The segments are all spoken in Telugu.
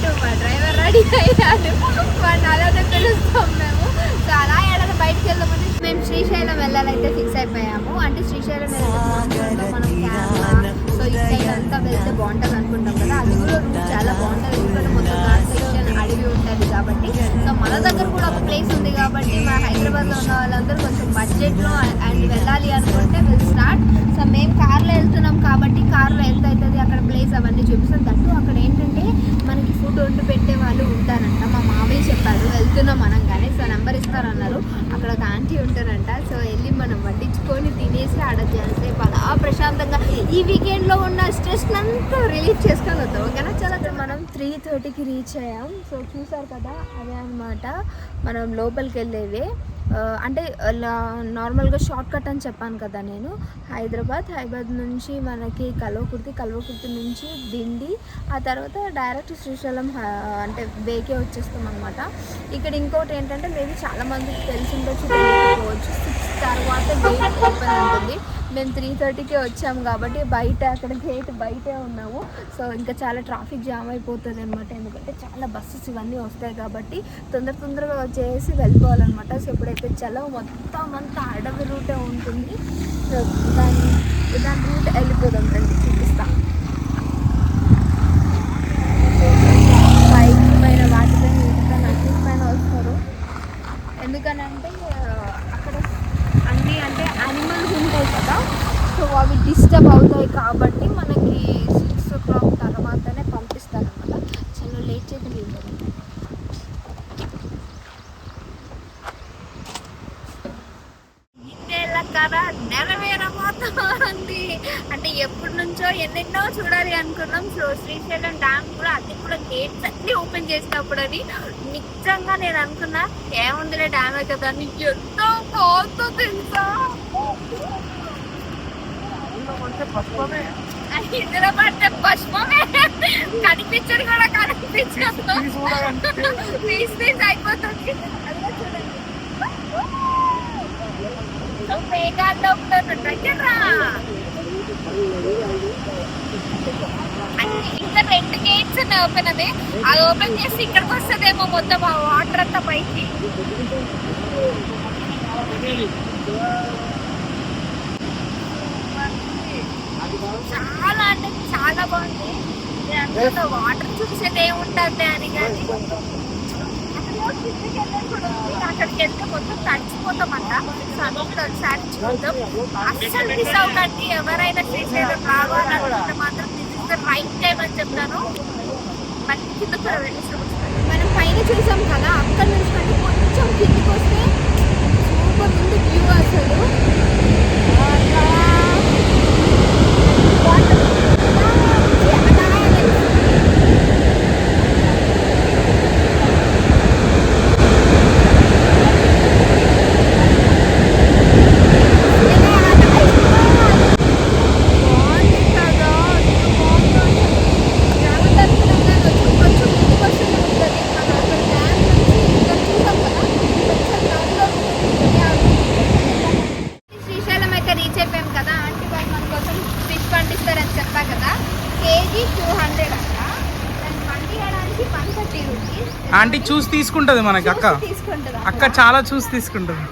అన్నట్టు మా డ్రైవర్ రెడీ అయ్యాడు. వాడిని అలానే పిలుస్తాం మేము. సో అలా ఏడాది బయటకు వెళ్దామని మేము శ్రీశైలం వెళ్ళాలైతే ఫిక్స్ అయిపోయాము. అంటే శ్రీశైలం వెళ్తే మనం సో ఈ సైడ్ అంతా వెళ్తే బాగుంటుంది అనుకుంటాం కదా. అది కూడా చాలా బాగుంటుంది. ఎందుకంటే మొత్తం అడవి ఉంటుంది కాబట్టి. సో మన దగ్గర కూడా ఒక ప్లేస్ ఉంది కాబట్టి మన హైదరాబాద్లో ఉన్న వాళ్ళందరూ కొంచెం బడ్జెట్లో అండ్ వెళ్ళాలి అనుకుంటే విల్ స్టార్ట్ సో మేము కార్లో వెళ్తున్నాం కాబట్టి కార్లో ఎంత అవుతుంది అక్కడ ప్లేస్ అవన్నీ చూపిస్తాం. దట్టు అక్కడ ఏంటంటే మనకి ఫుడ్ వండి పెట్టే వాళ్ళు ఉంటారంట. మా మామయ్య చెప్పారు వెళ్తున్నాం అనగానే. సో నెంబర్ ఇస్తారన్నారు. అక్కడ ఒక ఆంటీ ఉంటారంట. సో వెళ్ళి మనం వడ్డించుకొని తినేసి ఆడ చేస్తే బాగా ప్రశాంతంగా ఈ వీకెండ్లో ఉన్న స్ట్రెస్ అంతా రిలీఫ్ చేసుకొని వద్దాం ఓకేనా చాలా మనం త్రీ థర్టీకి రీచ్ అయ్యాం. సో చూసారు కదా అదే అనమాట మనం లోపలికి వెళ్ళేవే అంటే నార్మల్గా షార్ట్ కట్ అని చెప్పాను కదా నేను. హైదరాబాద్ హైదరాబాద్ నుంచి మనకి కల్వకుర్తి కల్వకుర్తి నుంచి దిండి ఆ తర్వాత డైరెక్ట్ శ్రీశైలం అంటే వేకే వచ్చేస్తాం అనమాట ఇక్కడ ఇంకోటి ఏంటంటే మేబీ చాలామందికి తెలిసి ఉండొచ్చు సిక్స్ తర్వాత గేట్ ఓపెన్ ఉంటుంది. మేము త్రీ థర్టీకే వచ్చాము కాబట్టి బయట అక్కడ గేట్ బయటే ఉన్నాము. సో ఇంకా చాలా ట్రాఫిక్ జామ్ అయిపోతుంది అనమాట ఎందుకంటే చాలా బస్సెస్ ఇవన్నీ వస్తాయి కాబట్టి తొందర తొందరగా వచ్చేసి వెళ్ళిపోవాలన్నమాట. సో ఇప్పుడైతే చలో మొత్తం అంతా అడవి రూటే ఉంటుంది. సో దాని దాని రూట్ వెళ్ళిపోదాం రండి చూపిస్తాం బైక్ పైన వాటిపైన వీటిపైన అన్నిటి పైన వస్తారు ఎందుకనంటే ఆ, అక్కడ అన్నీ అంటే యానిమల్స్ ఉంటాయి కదా సో అవి డిస్టర్బ్ అవుతాయి కాబట్టి మనకి సిక్స్ ఓ క్లాక్ తర్వాతనే పంపిస్తారనమాట చాలా లేట్ చేయకుండా వెళ్తాం కథ నెరవేరబోతోంది అంటే ఎప్పటి నుంచో ఎన్నెన్నో చూడాలి అనుకున్నాం. సో శ్రీశైలం డ్యామ్ కూడా అది కూడా గేట్స్ అన్ని ఓపెన్ చేసినప్పుడు అని నిజంగా నేను అనుకున్నా ఏముందిలే డ్యామే కదా అని ఎంతో బాగుందో తెలుసా? అది ఇందులో పడితే కనిపించదు కూడా కనిపించదు. పీస్ పీస్ అయిపోతుంది. అదిగో చూడండి దగ్గర ఇంకా రెండు గేట్స్ ఉన్నాయి ఓపెన్ అది. అది ఓపెన్ చేసి ఇక్కడికి వస్తుందేమో మొత్తం ఆ వాటర్ అంతా పైకి. చాలా అంటే చాలా బాగుంది. వాటర్ చూసేది ఏముంటుంది అని కానీ. అక్కడికి వెళ్తే మొత్తం తడిచిపోతామంట సో అది కూడా ఒకసారి చూద్దాం అస్సలు మిస్ అవ్వకండి ఎవరైనా శ్రీశైలం రావాలనుకుంటే మాత్రం this is the right time అని చెప్తాను మళ్ళీ కింద కూడా వెళ్ళి మనం పైన చూసాం కదా అక్కడ నుంచి మళ్ళీ కొంచెం కిందికి వస్తే సూపర్ ఉంది వ్యూ అసలు వాటర్ అలా వచ్చి అలా వెళ్తుంది. శ్రీశైలం అయితే రీచ్ అయిపోయాం కదా ఆంటీ వాళ్ళు మన కోసం ఫిష్ పండిస్తారని చెప్పా కదా కేజీ టూ హండ్రెడ్ అంట దాన్ని పండించడానికి వన్ థర్టీ రూపీస్ ఆంటీ చూసి తీసుకుంటది మనకి అక్క. అక్క చాలా చూసి తీసుకుంటది.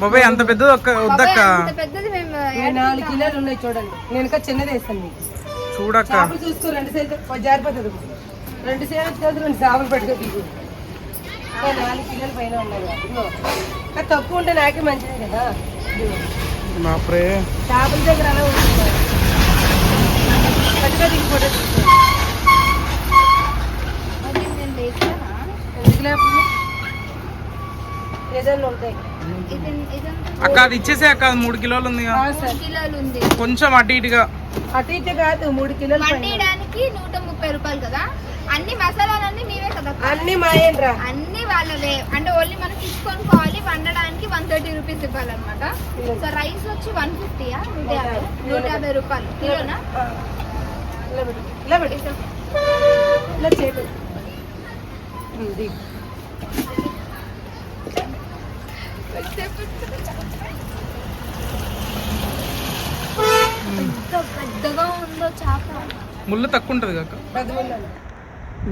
బాబాయ్ అంత పెద్దది ఒక్క వద్దక్క. నాలుగు కిలోలు ఉన్నాయి చూడండి. నేను చిన్నది వేస్తాను చూడక్క. చూసుకో రెండు సైజు జారిపోతుంది. రెండు సైజు కలిసి రెండు చేపలు పెట్టుకో నాలుగు కిలోల పైన ఉన్నాయి తక్కువ ఉంటే నాకే మంచిది కదా. చేపల దగ్గర అలా ఉంటుంది? అక్క అది ఇచ్చేసే అక్క మూడు కిలోలు ఉంది ఆ, మూడు సరే. కిలోలు ఉంది కొంచెం అటు ఇటుగా. అటు ఇటు కాదు మూడు కిలోల పైన. వండేయడానికి నూట ముప్పై రూపాయలు కదా? అన్ని మసాలాలన్నీ మీవే కదా అన్ని మాయేంద్రా అన్ని వాళ్ళవే. అంటే ఓన్లీ మనం తీసుకొని పోవాలి వండడానికి వన్ థర్టీ రూపీస్ ఇవ్వాలన్నమాట. సో రైస్ వచ్చి వన్ ఫిఫ్టీయా? నూట యాభై. నూట యాభై. రూపాయలు. కిలోనా? ఇలా పెట్టు. ఇలా పెట్టు. ఇలా చేయదు ఎంత పెద్దగా ఉందో చేప? ముళ్ళు తక్కువ ఉంటుంది కాక.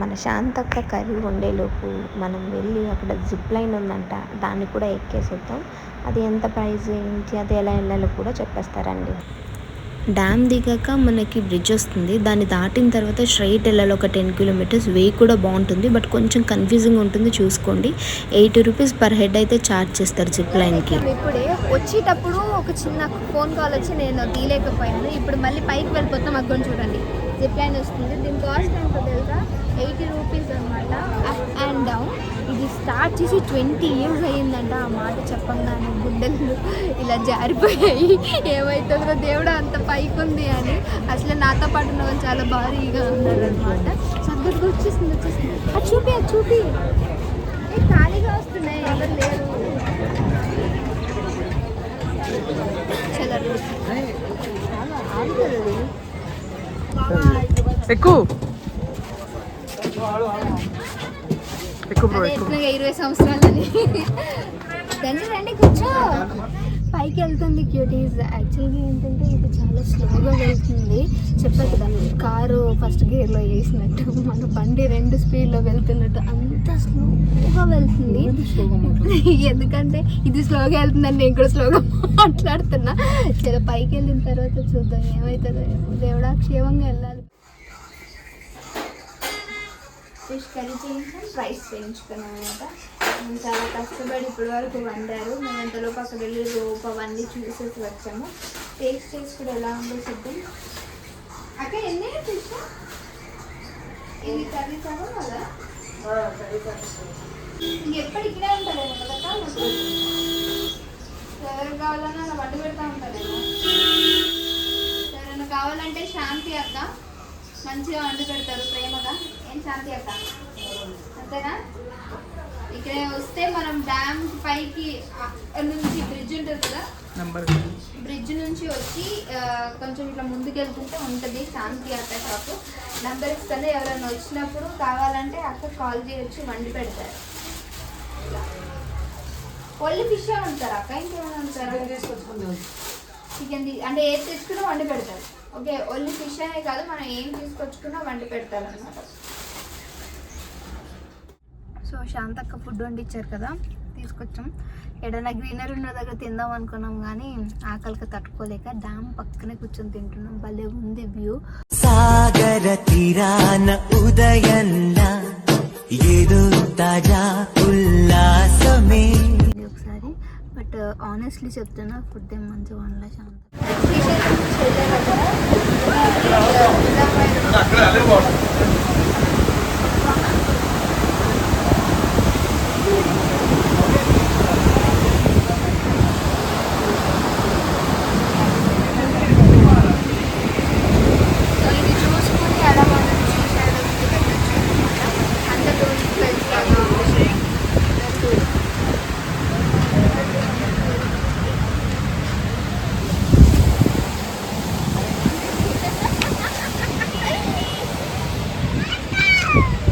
మన శాంతక్క కర్రీ వండేలోపు మనం వెళ్ళి అక్కడ జిప్ లైన్ ఉందంట దాన్ని కూడా ఎక్కేసేద్దాం. అది ఎంత ప్రైస్ ఏంటి అది ఎలా వెళ్ళాలో కూడా చెప్పేస్తారండి. డ్యామ్ దిగాక మనకి బ్రిడ్జ్ వస్తుంది. దాన్ని దాటిన తర్వాత స్ట్రైట్ వెళ్ళాలి. ఒక టెన్ కిలోమీటర్స్. వే కూడా బాగుంటుంది. బట్ కొంచెం కన్ఫ్యూజింగ్ ఉంటుంది చూసుకోండి. ఎయిటీ రూపీస్ పర్ హెడ్ అయితే ఛార్జ్ చేస్తారు జిప్ లైన్కి. ఇప్పుడే వచ్చేటప్పుడు ఒక చిన్న ఫోన్ కాల్ వచ్చి నేను తీయలేకపోయాను. ఇప్పుడు మళ్ళీ పైకి వెళ్ళిపోతాం. అక్కడ చూడండి. జిప్ లైన్ వస్తుంది. దీని కాస్ట్ ఎంత తెలుసా? ఎయిటీ రూపీస్ అనమాట అప్ అండ్ డౌన్. ఇది స్టార్ట్ చేసి ట్వంటీ ఇయర్స్ అయ్యిందంట ఆ మాట చెప్పంగానే గుండెలు ఇలా జారిపోయాయి. ఏమవుతుందో దేవుడు అంత పైకి ఉంది అని. అసలు నాతో పాటు ఉన్న చాలా భారీగా ఉన్నారనమాట అనమాట సగ్గరకు వచ్చేసింది వచ్చేసింది. అది చూపి అది చూపి. ఖాళీగా వస్తున్నాయి ఎవరు లేరు. ఎక్కువ ఎక్కువ బ్రో అదే ఎక్కువ ఎట్లా ఇరవై సంవత్సరాలని. రండి రండి కూర్చో. పైకి వెళ్తుంది క్యూటీస్ యాక్చువల్గా ఏంటంటే ఇది చాలా స్లోగా వెళ్తుంది. చెప్పా కదా కారు ఫస్ట్ గేర్లో వేసినట్టు మన బండి రెండు స్పీడ్లో వెళ్తున్నట్టు అంత స్లోగా వెళ్తుంది. ఎందుకంటే ఇది స్లోగా వెళ్తుందని నేను కూడా స్లోగా మాట్లాడుతున్నా. చాలా పైకి వెళ్ళిన తర్వాత చూద్దాం ఏమవుతుందో దేవుడా క్షేమంగా వెళ్ళాలి. ఫిష్ కర్రీ చేయించాం రైస్ చేయించుకున్నాం అనమాట. చాలా కష్టపడి ఇప్పటి వరకు వండారు. మేము ఎంతలో అక్కడ వెళ్ళి రోప్ అవన్నీ చూసేసి వచ్చాము. టేస్ట్ చేసి కూడా ఎలా ఉందో చూద్దాం. అక్క ఎన్ని ఫిష్ ఇది కర్రీ సగం కదా ఎప్పుడు ఇక్కడే ఉంటారేమో కదా ఎవరు కావాలన్నా అలా వండి పెడతా ఉంటారేమో. ఎవరైనా కావాలంటే శాంతి అక్క మంచిగా వండి పెడతారు ప్రేమగా. ఏం శాంతి అక్క అంతేనా? ఇక్కడ వస్తే మనం డ్యామ్ పైకి అక్కడ నుంచి బ్రిడ్జ్ ఉంటుంది కదా? నెంబర్ బ్రిడ్జ్ నుంచి వచ్చి కొంచెం ఇట్లా ముందుకు వెళ్తుంటే ఉంటుంది శాంతి అక్క షాప్. నెంబర్ ఇస్తాను. ఎవరైనా వచ్చినప్పుడు కావాలంటే అక్క కాల్ చేయొచ్చు వండి పెడతారు. ఓన్లీ ఫిష్ ఉంటారు అక్క? ఇంకేమైనా ఉంటారా తీసుకొచ్చుకుందాం. చికెన్ అంటే ఏది తెచ్చుకున్నా వండి పెడతారు. ఓకే ఓన్లీ ఫిష్ అనే కాదు మనం ఏం తీసుకొచ్చుకున్నా వండి పెడతారు అనమాట సో శాంతక్క ఫుడ్ వండిచ్చారు కదా తీసుకొచ్చాం. ఎడైనా గ్రీనరీ ఉన్న దగ్గర తిందాం అనుకున్నాం కానీ ఆకలికి తట్టుకోలేక డ్యామ్ పక్కనే కూర్చొని తింటున్నాం. భలే ఉంది వ్యూ. సాగర తీరాన ఉదయంలా ఏదో తాజా ఉల్లాసమే. ఒకసారి బట్ ఆనెస్ట్లీ చెప్తున్నా ఫుడ్ ఏం మంచిగా వండలే శాంత సో ఇది చూసుకుని ఎలా మనం శ్రీశైలంకి వెళ్ళొచ్చు అంత టూరిస్ట్ ప్లేస్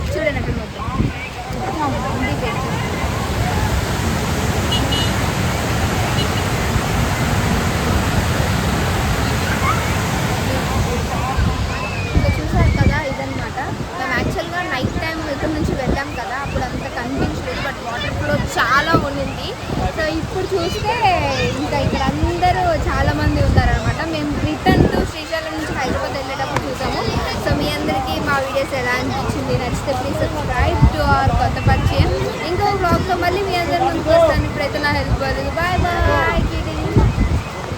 చూడండి అక్కడ మొత్తం ఉంది పెట్టు. ఇంకా చూసారు కదా ఇదనమాట మేము యాక్చువల్గా నైట్ టైం ఇక్కడ నుంచి వెళ్ళాం కదా అప్పుడు అంత కనిపించలేదు బట్ వాటర్ ఫ్లో చాలా ఉండింది సో అయితే ఇంకా ఇక్కడ అందరూ చాలా మంది ఉన్నారనమాట మేము రిటర్న్ టు శ్రీశైలం నుంచి హైదరాబాద్ వెళ్ళేటప్పుడు చూసాము. సో మీ అందరికీ మా వీడియోస్ ఎలా అనిపించింది నచ్చితే ప్లీజ్ సబ్స్క్రైబ్ టు అవర్ కొత్త పరిచయం. ఇంకో బ్లాగ్తో మళ్ళీ మీ అందరి ముందుకు వస్తాను. ఇప్పుడైతే నా హెల్ప్ బాయ్ బాయ్